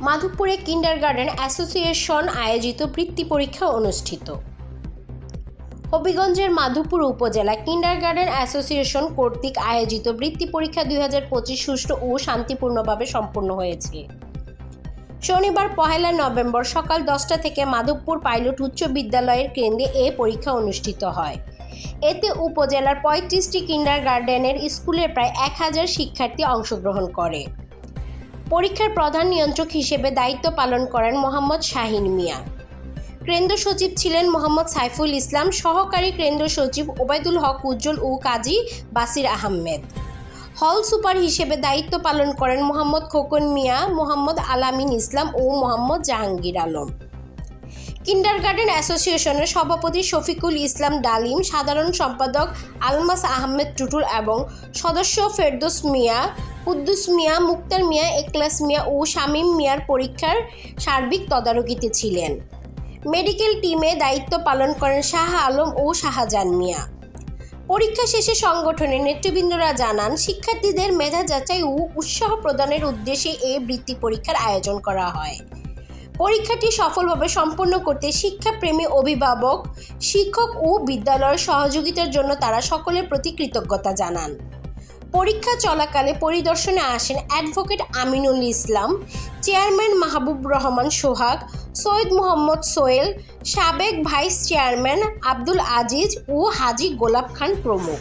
মাধবপুরে kindergarten association আয়োজিত বৃত্তি পরীক্ষা অনুষ্ঠিত। হবিগঞ্জের মাধবপুর উপজেলা কিন্ডারগার্টেন অ্যাসোসিয়েশন কর্তৃক আয়োজিত বৃত্তি পরীক্ষা দুই হাজার পঁচিশ সুষ্ঠু ও শান্তিপূর্ণভাবে সম্পন্ন হয়েছে। শনিবার পহেলা নভেম্বর সকাল দশটা থেকে মাধবপুর পাইলট উচ্চ বিদ্যালয়ের কেন্দ্রে এ পরীক্ষা অনুষ্ঠিত হয়। এতে উপজেলার পঁয়ত্রিশটি কিন্ডার গার্ডেনের স্কুলের প্রায় এক হাজার শিক্ষার্থী অংশগ্রহণ করে। পরীক্ষার প্রধান নিয়ন্ত্রক হিসেবে দায়িত্ব পালন করেন মোহাম্মদ শাহিন মিয়া। কেন্দ্র সচিব ছিলেন মোহাম্মদ সাইফুল ইসলাম, সহকারী কেন্দ্র সচিব ওবায়দুল হক, উজ্জ্বল ও কাজী বাসির আহমেদ। হল সুপার হিসেবে দায়িত্ব পালন করেন মোহাম্মদ খোকন মিয়া, মোহাম্মদ আলামিন ইসলাম ও মোহাম্মদ জাহাঙ্গীর আলম। কিন্ডারগার্টেন অ্যাসোসিয়েশনের সভাপতি শফিকুল ইসলাম ডালিম, সাধারণ সম্পাদক আলমাস আহমেদ টুটুল এবং সদস্য ফেরদোস মিয়া, কুদ্দুস মিয়া, মুক্তার মিয়া একলাস মিয়া ও শামীম মিয়ার পরীক্ষার সার্বিক তদারকিতে ছিলেন। মেডিকেল টিমে দায়িত্ব পালন করেন শাহ আলম ও শাহজাহান মিয়া। পরীক্ষা শেষে সংগঠনের নেতৃবৃন্দরা জানান, শিক্ষার্থীদের মেধা যাচাই ও উৎসাহ প্রদানের উদ্দেশ্যে এই বৃত্তি পরীক্ষার আয়োজন করা হয়। পরীক্ষাটি সফলভাবে সম্পন্ন করতে শিক্ষাপ্রেমী অভিভাবক, শিক্ষক ও বিদ্যালয়ের সহযোগিতার জন্য তারা সকলের প্রতি কৃতজ্ঞতা জানান। পরীক্ষা চলাকালে পরিদর্শনে আসেন অ্যাডভোকেট আমিনুল ইসলাম, চেয়ারম্যান মাহবুব রহমান সোহাগ, সৈয়দ মোহাম্মদ সোয়েল সাবেক ভাইস চেয়ারম্যান আব্দুল আজিজ ও হাজি গোলাপ খান প্রমুখ।